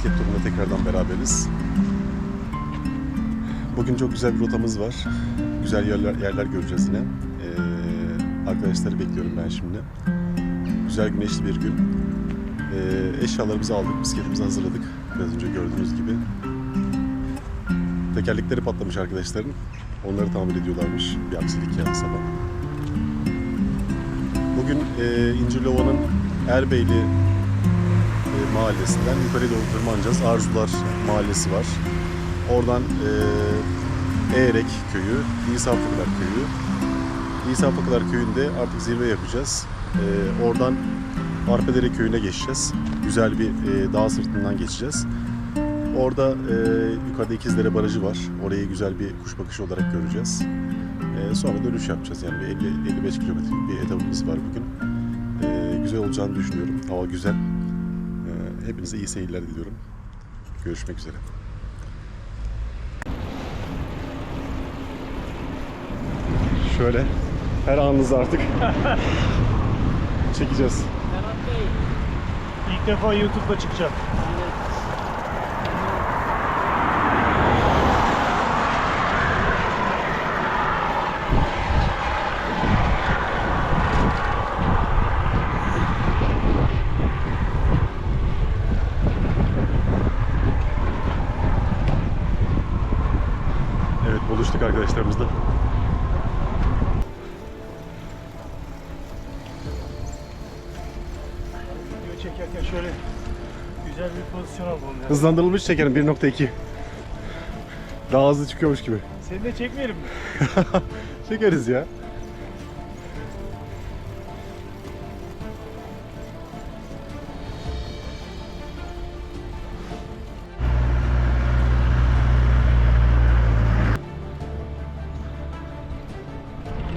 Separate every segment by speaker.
Speaker 1: Bisiklet turunda tekrardan beraberiz. Bugün çok güzel bir rotamız var. Güzel yerler, yerler göreceğiz yine. Ee, arkadaşları bekliyorum ben şimdi. Güzel güneşli bir gün. Ee, eşyalarımızı aldık, bisikletimizi hazırladık. Biraz önce gördüğünüz gibi. Tekerlekleri patlamış arkadaşların. Onları tamir ediyorlarmış. Bir aksilik yani sabah. Bugün e, İncirlova'nın Erbeyli mahallesinden yukarı doğru tırmanacağız. Arzular mahallesi var. Oradan e, Eğrek köyü, İsa Fıkılar köyü. İsa Fıkılar köyünde artık zirve yapacağız. E, oradan Arpedere köyüne geçeceğiz. Güzel bir e, dağ sırtından geçeceğiz. Orada e, yukarıda İkizdere Barajı var. Orayı güzel bir kuş bakışı olarak göreceğiz. E, sonra dönüş yapacağız. Yani bir 50 55 kilometrelik bir etapımız var bugün. E, güzel olacağını düşünüyorum. Hava güzel. Hepinize iyi seyirler diliyorum. Görüşmek üzere. Şöyle her anınızı artık çekeceğiz.
Speaker 2: Ferhat Bey.
Speaker 3: İlk defa YouTube'da çıkacağım.
Speaker 1: Buluştuk arkadaşlarımızla.
Speaker 3: Video çekerken şöyle güzel bir pozisyon almam lazım.
Speaker 1: Hızlandırılmış çekerim 1.2. Daha hızlı çıkıyormuş gibi.
Speaker 3: Seni de çekmeyelim mi?
Speaker 1: Çekeriz ya.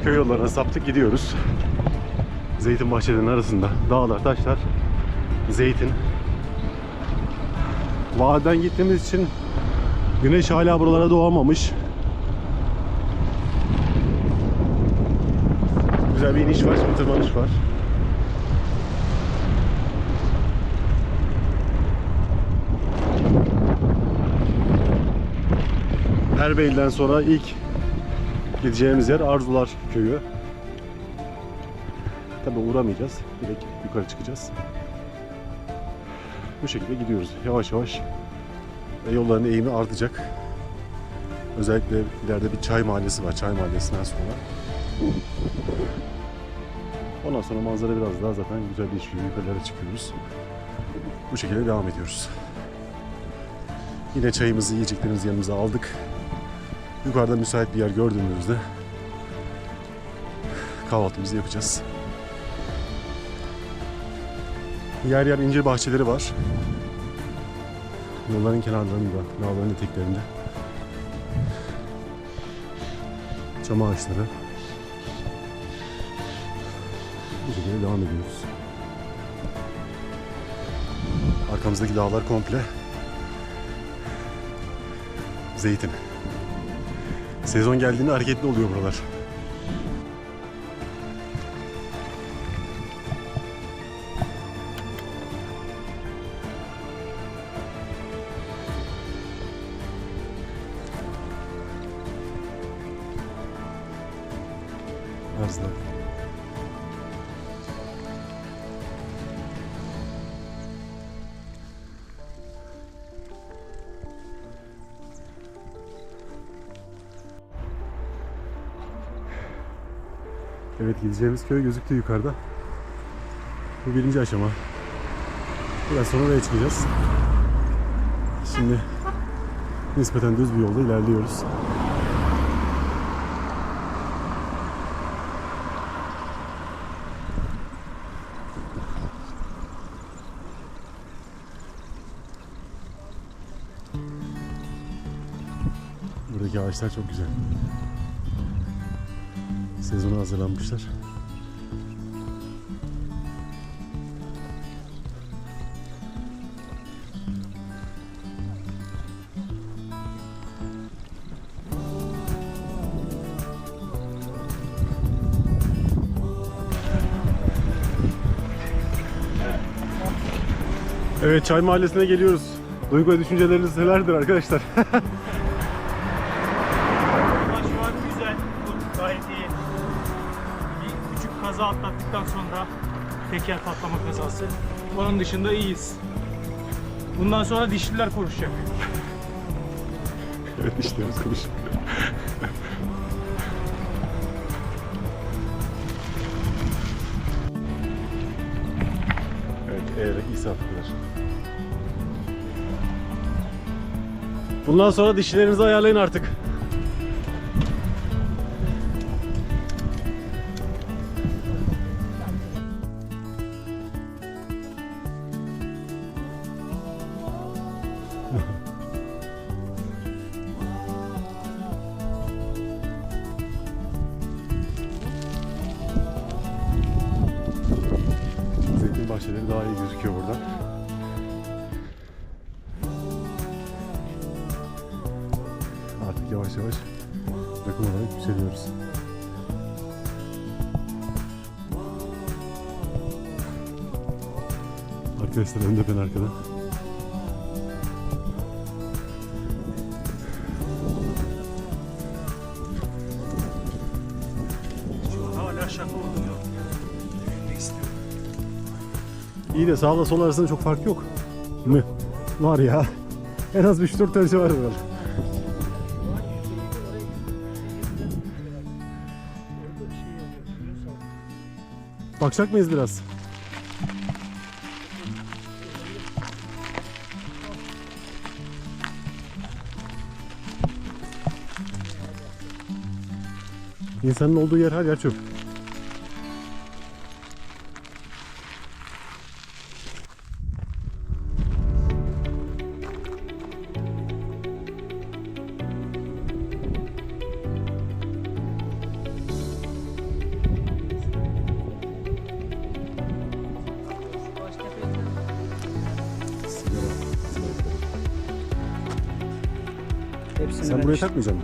Speaker 1: Köy yollarına saptık gidiyoruz. Zeytin bahçelerinin arasında dağlar, taşlar, zeytin. Vadiden gittiğimiz için güneş hala buralara doğamamış. Güzel bir iniş var, bir tırmanış var. Erbeyli'den sonra ilk gideceğimiz yer Arzular Köyü. Tabi uğramayacağız. Direkt yukarı çıkacağız. Bu şekilde gidiyoruz. Yavaş yavaş e, yolların eğimi artacak. Özellikle ileride bir çay mahallesi var. Çay mahallesinden sonra. Ondan sonra manzara biraz daha zaten güzelleşiyor. Yukarılara çıkıyoruz. Bu şekilde devam ediyoruz. Yine çayımızı, yiyeceklerimizi yanımıza aldık. Yukarıda müsait bir yer gördüğümüzde kahvaltımızı yapacağız. Yer yer incir bahçeleri var. Yolların kenarlarında, dağların eteklerinde. Çam ağaçları. Bu şekilde devam ediyoruz. Arkamızdaki dağlar komple zeytin. Sezon geldiğinde hareketli oluyor buralar. Evet gideceğimiz köy gözüktü yukarıda. Bu birinci aşama. Biraz sonra oraya çıkacağız. Şimdi nispeten düz bir yolda ilerliyoruz. Buradaki ağaçlar çok güzel. Sezona hazırlanmışlar. Evet Çay Mahallesi'ne geliyoruz. Duygu ve düşünceleriniz nelerdir arkadaşlar?
Speaker 3: kaza atlattıktan sonra teker patlama kazası. Onun dışında iyiyiz. Bundan sonra dişliler konuşacak.
Speaker 1: evet işlerimiz konuş. evet eğerek İsa Fıkılar. Bundan sonra dişlerinizi ayarlayın artık. Daha iyi gözüküyor buradan. Artık yavaş yavaş rakım olarak yükseliyoruz. Arkadaşlar önde ben arkada. İyi de sağla sol arasında çok fark yok. Mı? Var ya. En az 3-4 tanesi var herhalde. Bakacak mıyız biraz? İnsanın olduğu yer her yer çöp.
Speaker 2: Hepsini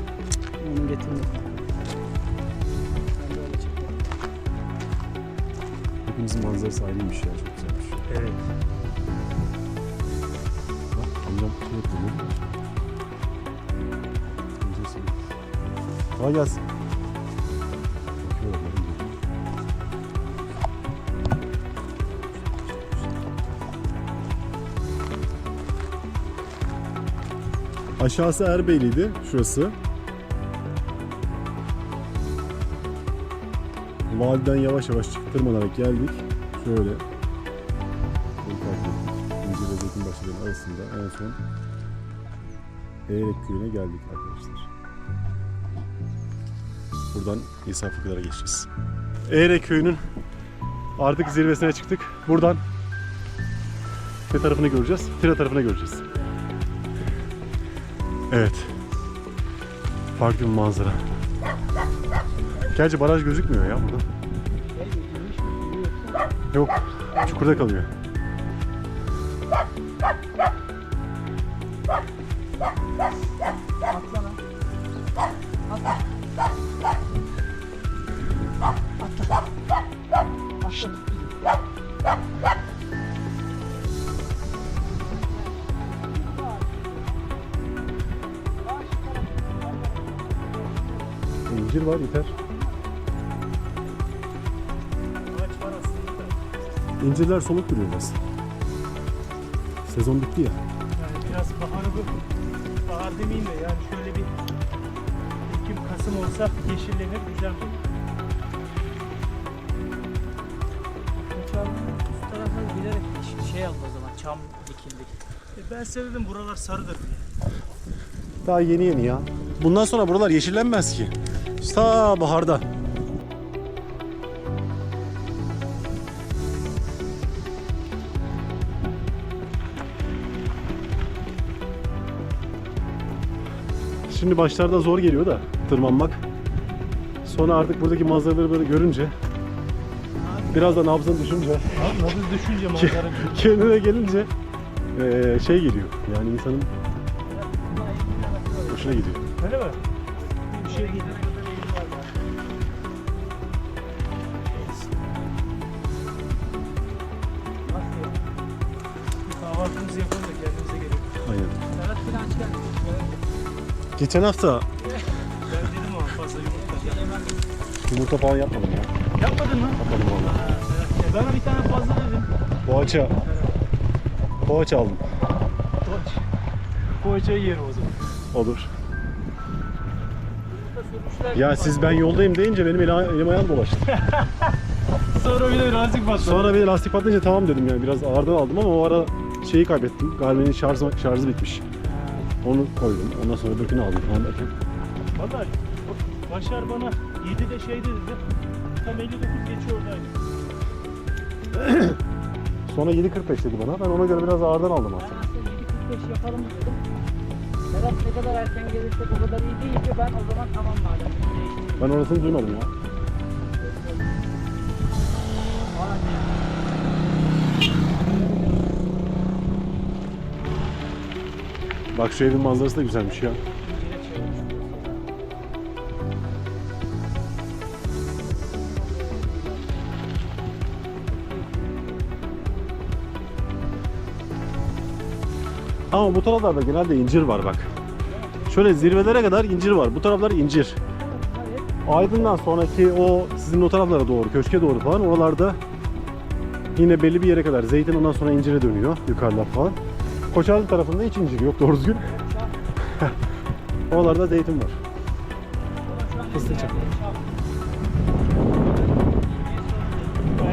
Speaker 1: Aşağısı Erbeyli'ydi şurası. Vadiden yavaş yavaş tırmanarak geldik. Şöyle. İnce ve zeytin bahçelerinin arasında en son Eğrek köyüne geldik arkadaşlar. Buradan İsa Fıkılar'a geçeceğiz. Eğrek köyünün artık zirvesine çıktık. Buradan ne tarafını göreceğiz? Tira tarafını göreceğiz. Evet. Farklı bir manzara. Gerçi baraj gözükmüyor ya burada. Yok. Çukurda kalıyor. Var yeter.
Speaker 3: Ağaç var aslında.
Speaker 1: İncirler soluk duruyor biraz. Sezon bitti ya.
Speaker 3: Yani biraz baharı bu. Bahar demeyeyim de yani şöyle bir Ekim Kasım olsa yeşillenir güzel olur.
Speaker 2: Üst tarafa bilerek şey aldı o zaman çam dikildi.
Speaker 3: E ben severim buralar sarıdır diye.
Speaker 1: Daha yeni yeni ya. Bundan sonra buralar yeşillenmez ki. Ta baharda. Şimdi başlarda zor geliyor da tırmanmak. Sonra artık buradaki manzaraları böyle görünce biraz da nabzını düşünce
Speaker 3: Abi nabız düşünce manzara
Speaker 1: kendine gelince eee, şey geliyor. Yani insanın hoşuna gidiyor.
Speaker 3: Öyle mi? Bir şey değil.
Speaker 1: Geçen hafta
Speaker 3: Ben dedim ama fazla yumurta
Speaker 1: yumurta falan yapmadım ya.
Speaker 3: Yapmadın mı?
Speaker 1: Yapmadım valla.
Speaker 3: E bana bir tane fazla dedim.
Speaker 1: Poğaça. Poğaça aldım.
Speaker 3: Poğaça. Poğaçayı yerim o zaman.
Speaker 1: Olur. Ya siz ben yoldayım deyince benim elim, elim ayağım dolaştı.
Speaker 3: Sonra bir de lastik patladı.
Speaker 1: Sonra bir de lastik patlayınca tamam dedim yani biraz ağırdan aldım ama o ara şeyi kaybettim. Garmin'in şarjı, şarjı bitmiş. Onu koydum. Ondan sonra öbürkünü aldım falan derken.
Speaker 3: Valla Başar bana 7'de şey dedi. Tam 59 geçiyor oradaydı.
Speaker 1: Sonra 7.45 dedi bana. Ben ona göre biraz ağırdan aldım
Speaker 2: Ben
Speaker 1: artık.
Speaker 2: aslında 7.45 yapalım dedim. Serap ne kadar erken gelirsek o kadar iyi değil ki ben o zaman tamam madem.
Speaker 1: Ben orasını duymadım ya. Bak şu evin manzarası da güzelmiş ya. Ama bu taraflarda genelde incir var bak. Şöyle zirvelere kadar incir var. Bu taraflar incir. Aydın'dan sonraki o sizin o taraflara doğru, köşke doğru falan oralarda yine belli bir yere kadar zeytin ondan sonra incire dönüyor yukarılar falan. Koçarlı tarafında hiç incir yok doğru düzgün. Oralarda zeytin var. Fıstık çakma.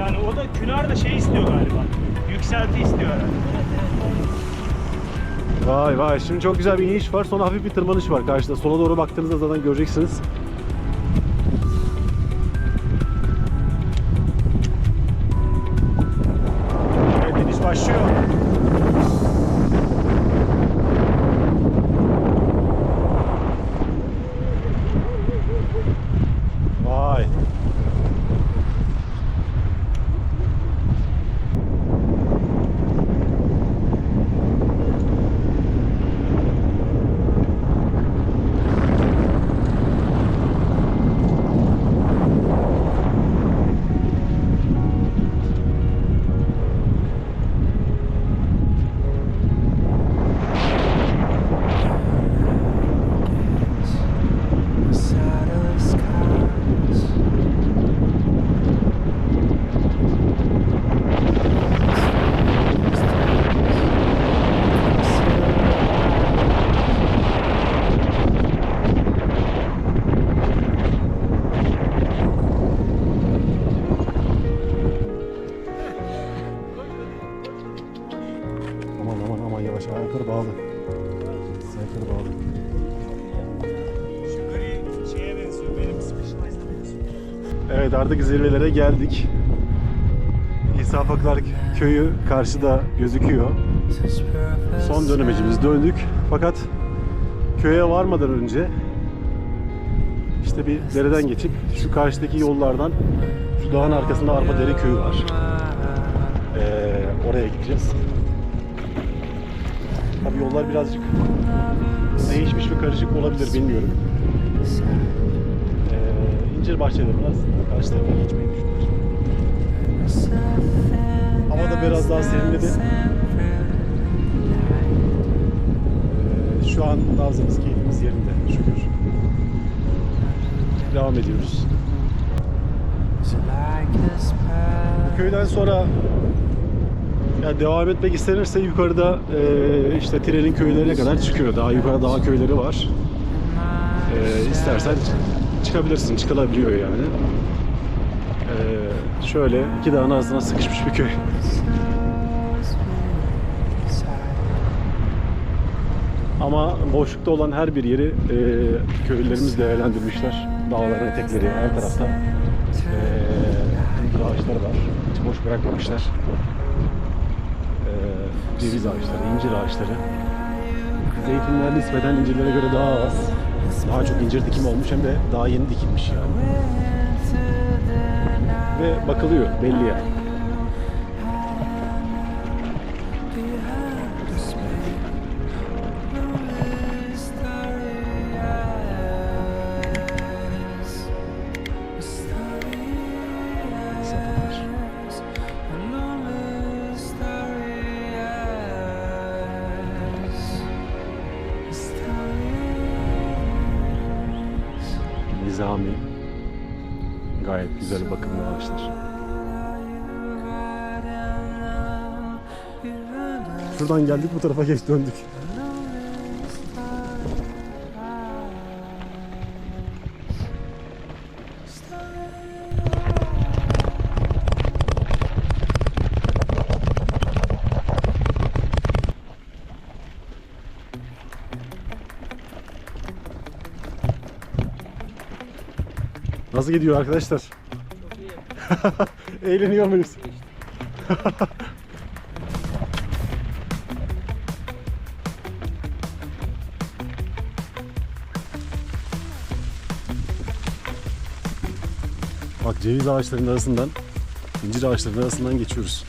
Speaker 3: Yani o da Künar da şey istiyor galiba. Yükselti istiyor herhalde.
Speaker 1: Vay vay şimdi çok güzel bir iniş var sonra hafif bir tırmanış var karşıda. Sola doğru baktığınızda zaten göreceksiniz. Evet artık zirvelere geldik. İsafaklar köyü karşıda gözüküyor. Son dönemecimiz döndük. Fakat köye varmadan önce işte bir dereden geçip şu karşıdaki yollardan şu dağın arkasında Arpadere köyü var. Ee, oraya gideceğiz. Tabii yollar birazcık değişmiş ve karışık olabilir bilmiyorum. Ee, incir bahçeleri aslında karşı tarafa geçmeyi düşünüyoruz. Hava da biraz daha serinledi. Ee, şu an nabzımız, keyfimiz yerinde şükür. Devam ediyoruz. Bu köyden sonra ya devam etmek istenirse yukarıda e, işte trenin köylerine kadar çıkıyor. Daha yukarıda daha köyleri var. E, istersen çıkabilirsin, çıkılabiliyor yani. E, şöyle iki dağın arasına sıkışmış bir köy. Ama boşlukta olan her bir yeri e, köylülerimiz değerlendirmişler. Dağların etekleri her tarafta. E, ağaçları var. Hiç boş bırakmamışlar. E, ceviz ağaçları, incir ağaçları. Zeytinler nispeten incirlere göre daha az. Daha çok incir dikimi olmuş hem de daha yeni dikilmiş yani. Ve bakılıyor belli yani. Gayet güzel bakımlı ağaçlar. Şuradan geldik bu tarafa geç döndük. Nasıl gidiyor arkadaşlar? Eğleniyor muyuz? Bak ceviz ağaçlarının arasından, incir ağaçlarının arasından geçiyoruz.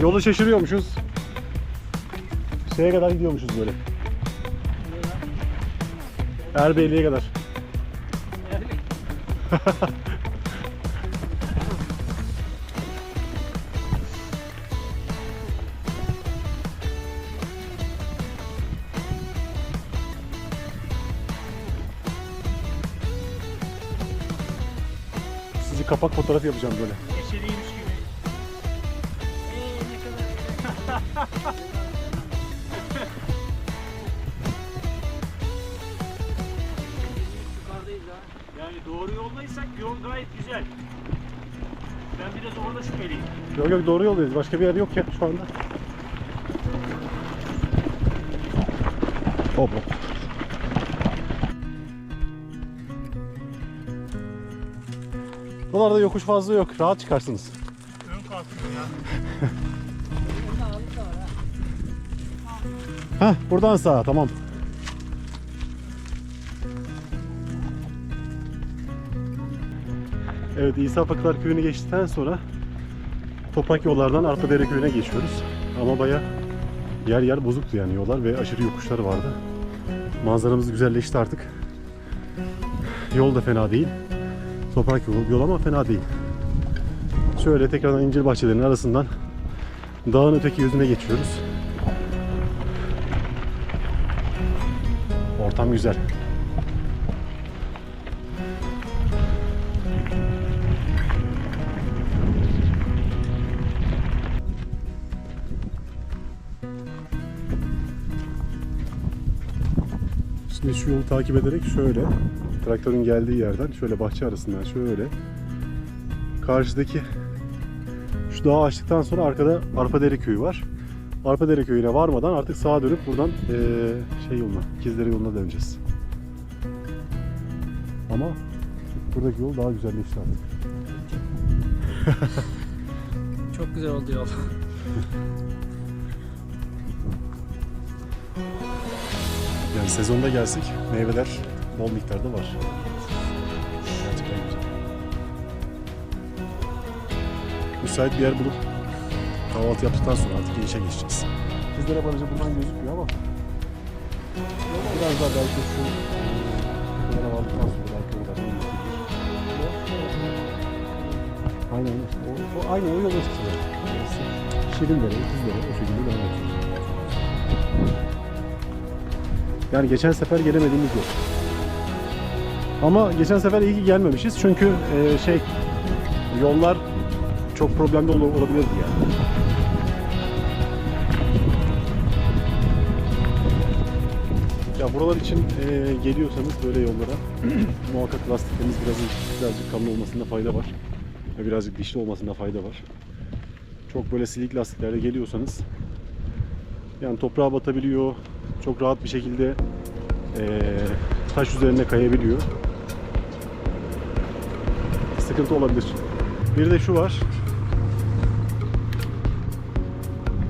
Speaker 1: Yolu şaşırıyormuşuz. Şeye kadar gidiyormuşuz böyle. Erbeyli'ye kadar. Sizi kapak fotoğrafı yapacağım böyle.
Speaker 2: Yukarıdayız ha.
Speaker 3: Yani doğru yoldaysak yol gayet güzel. Ben biraz orada şüpheliyim.
Speaker 1: Yok yok doğru yoldayız. Başka bir yer yok ya şu anda. Hop hop. Buralarda yokuş fazla yok. Rahat çıkarsınız.
Speaker 3: Ön kalkıyor ya.
Speaker 1: Heh buradan sağa tamam. Evet İsa Fakılar Köyü'nü geçtikten sonra toprak yollardan Arpadere Köyü'ne geçiyoruz. Ama baya yer yer bozuktu yani yollar ve aşırı yokuşlar vardı. Manzaramız güzelleşti artık. Yol da fena değil. Toprak yol, yol ama fena değil. Şöyle tekrardan incir bahçelerinin arasından dağın öteki yüzüne geçiyoruz. Ortam güzel. Şimdi şu yolu takip ederek şöyle traktörün geldiği yerden şöyle bahçe arasından şöyle karşıdaki şu dağı açtıktan sonra arkada Arpadere köyü var. Arpadere köyüne varmadan artık sağa dönüp buradan eee, şey yoluna, İkizdere yoluna döneceğiz. Ama buradaki yol daha güzelleşti artık.
Speaker 2: Çok güzel oldu yol.
Speaker 1: Yani sezonda gelsek meyveler bol miktarda var. Gerçekten güzel. Müsait bir yer bulup kahvaltı yaptıktan sonra artık inişe geçeceğiz. Sizlere barajı buradan gözükmüyor ama biraz daha belki şu tepelere vardıktan sonra belki iyi gözükür. Aynen o, o, aynı o yol eskisi. Şirinlere, Kızlere o şekilde devam ediyoruz. Yani geçen sefer gelemediğimiz yok. Ama geçen sefer iyi ki gelmemişiz çünkü e, şey yollar çok problemli ol- olabilirdi yani. Buralar için e, geliyorsanız böyle yollara muhakkak lastikleriniz birazcık, birazcık kalın olmasında fayda var. Birazcık dişli olmasında fayda var. Çok böyle silik lastiklerle geliyorsanız yani toprağa batabiliyor. Çok rahat bir şekilde eee, taş üzerine kayabiliyor. Sıkıntı olabilir. Bir de şu var.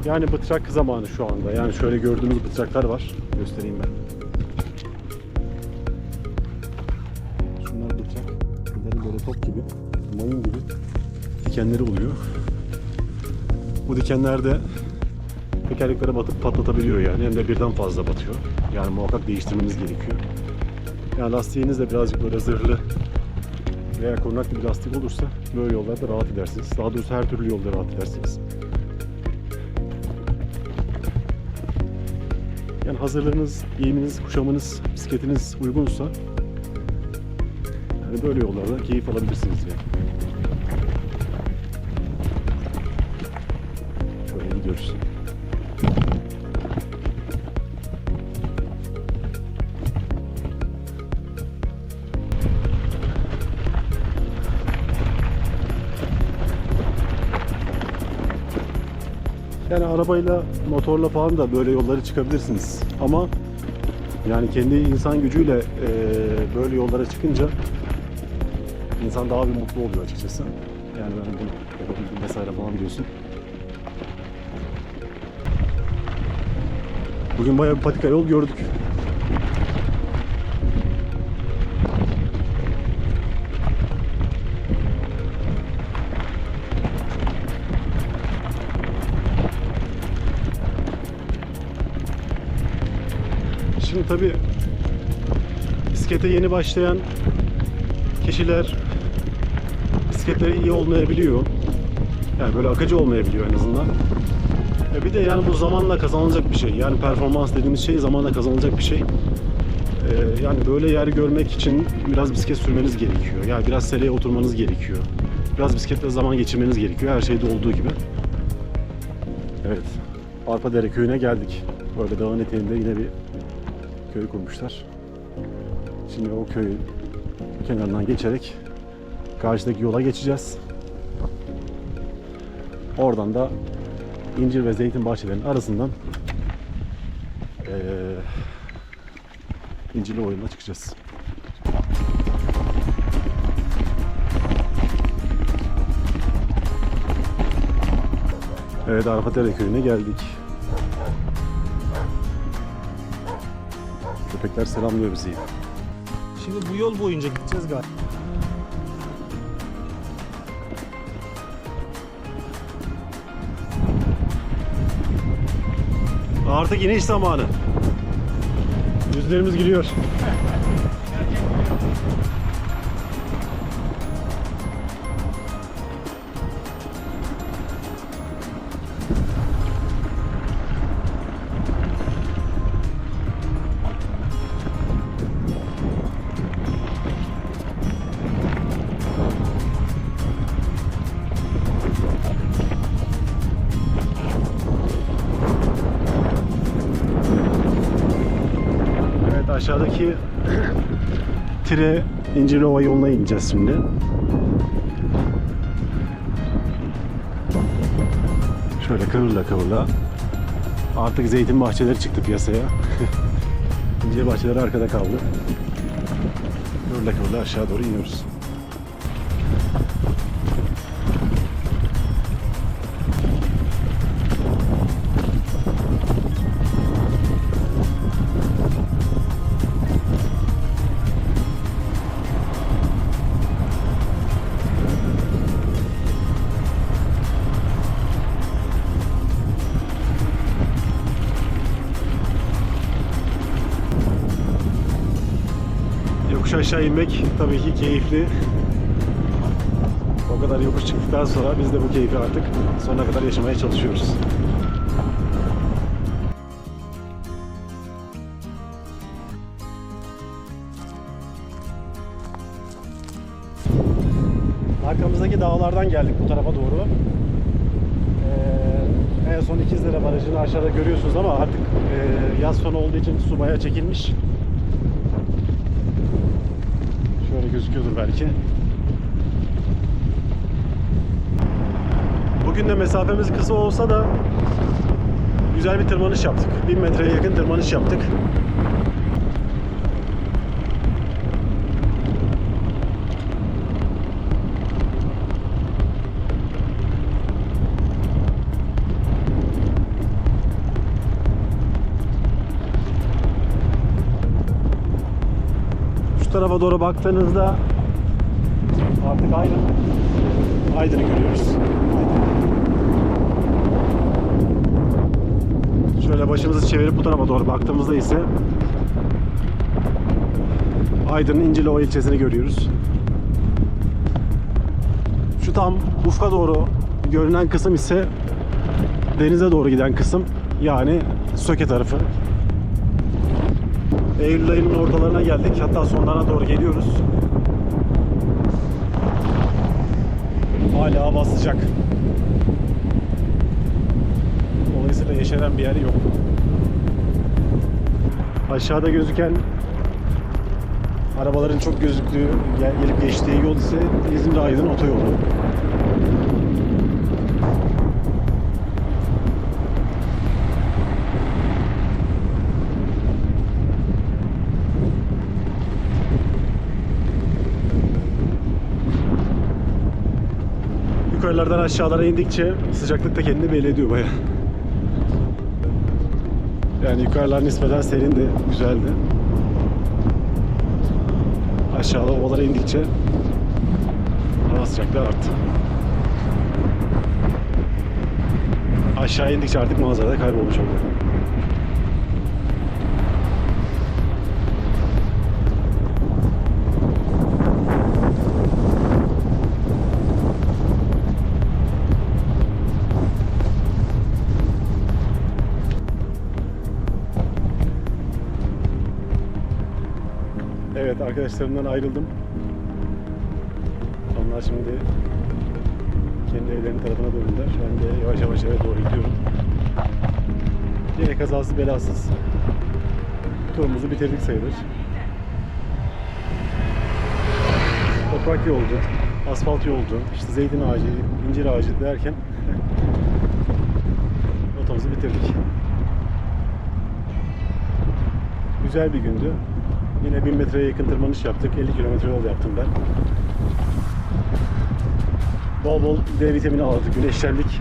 Speaker 1: Yani bıtrak zamanı şu anda. Yani şöyle gördüğümüz bıtraklar var. Göstereyim ben. Top gibi, mayın gibi dikenleri oluyor. Bu dikenlerde tekerleklere batıp patlatabiliyor yani. Hem de birden fazla batıyor. Yani muhakkak değiştirmeniz gerekiyor. Yani lastiğiniz de birazcık böyle zırhlı veya korunaklı bir lastik olursa böyle yollarda rahat edersiniz. Daha doğrusu her türlü yolda rahat edersiniz. Yani hazırlığınız, giyiminiz, kuşamınız, bisikletiniz uygunsa yani böyle yollarda keyif alabilirsiniz yani. Şöyle gidiyoruz. Yani arabayla, motorla falan da böyle yollara çıkabilirsiniz. Ama yani kendi insan gücüyle eee, böyle yollara çıkınca insan daha bir mutlu oluyor açıkçası. Yani ben bunu yapabildim vesaire falan biliyorsun. Bugün bayağı bir patika yol gördük. Şimdi tabii bisiklete yeni başlayan kişiler bisikletleri iyi olmayabiliyor. Yani böyle akıcı olmayabiliyor en azından. E bir de yani bu zamanla kazanılacak bir şey. Yani performans dediğimiz şey zamanla kazanılacak bir şey. E, yani böyle yer görmek için biraz bisiklet sürmeniz gerekiyor. Yani biraz seleye oturmanız gerekiyor. Biraz bisikletle zaman geçirmeniz gerekiyor. Her şeyde olduğu gibi. Evet. Arpadere köyüne geldik. Böyle dağın eteğinde yine bir köy kurmuşlar. Şimdi o köyün kenarından geçerek karşıdaki yola geçeceğiz. Oradan da incir ve zeytin bahçelerinin arasından eee İncirli oyununa çıkacağız. Evet Arpatere köyüne geldik. Köpekler selamlıyor bizi.
Speaker 4: Şimdi bu yol boyunca gideceğiz galiba.
Speaker 1: Artık iniş zamanı. Yüzlerimiz gülüyor. Aşağıdaki Tire İncirova yoluna ineceğiz şimdi. Şöyle kıvrıla kıvrıla. Artık zeytin bahçeleri çıktı piyasaya. İncir bahçeleri arkada kaldı. Kıvrıla kıvrıla aşağı doğru iniyoruz. Aşağı inmek tabii ki keyifli. O kadar yokuş çıktıktan sonra biz de bu keyfi artık sonuna kadar yaşamaya çalışıyoruz. Arkamızdaki dağlardan geldik bu tarafa doğru. Ee, en son İkizdere Barajı'nı aşağıda görüyorsunuz ama artık e, yaz sonu olduğu için su bayağı çekilmiş. Şöyle gözüküyordur belki. Bugün de mesafemiz kısa olsa da güzel bir tırmanış yaptık. 1000 metreye yakın tırmanış yaptık. Tarafa doğru baktığınızda artık Aydın. Aydın'ı görüyoruz. Aydın. Şöyle başımızı çevirip bu tarafa doğru baktığımızda ise Aydın'ın İncilova ilçesini görüyoruz. Şu tam ufka doğru görünen kısım ise denize doğru giden kısım yani Söke tarafı. Eylül ayının ortalarına geldik. Hatta sonlarına doğru geliyoruz. Hala hava sıcak. Dolayısıyla yeşeren bir yer yok. Aşağıda gözüken arabaların çok gözüktüğü, gel- gelip geçtiği yol ise İzmir Aydın otoyolu. Yukarılardan aşağılara indikçe sıcaklık da kendini belli ediyor baya. Yani yukarılar nispeten serindi, güzeldi. Aşağıda ovalara indikçe hava sıcaklığı arttı. Aşağı indikçe artık manzarada kaybolmuş oluyor. Arkadaşlarımdan ayrıldım. Onlar şimdi kendi evlerinin tarafına döndüler. Ben de yavaş yavaş eve doğru gidiyorum. Yine kazasız belasız turumuzu bitirdik sayılır. Toprak yoldu, asfalt yoldu, işte zeytin ağacı, incir ağacı derken rotamızı bitirdik. Güzel bir gündü. Yine 1000 metreye yakın tırmanış yaptık. 50 kilometre yol yaptım ben. Bol bol D vitamini aldık, güneşlendik.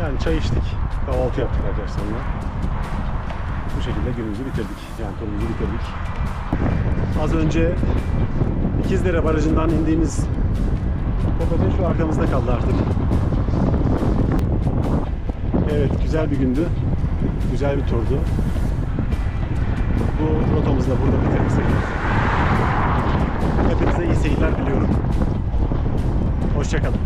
Speaker 1: Yani çay içtik, kahvaltı yaptık arkadaşlarımla. Bu şekilde günümüzü bitirdik. Yani turumuzu bitirdik. Az önce İkizdere Barajı'ndan indiğimiz tepe şu arkamızda kaldı artık. Evet, güzel bir gündü. Güzel bir turdu. Bu rotamızı da burada sayılır. Hepinize iyi seyirler diliyorum. Hoşçakalın.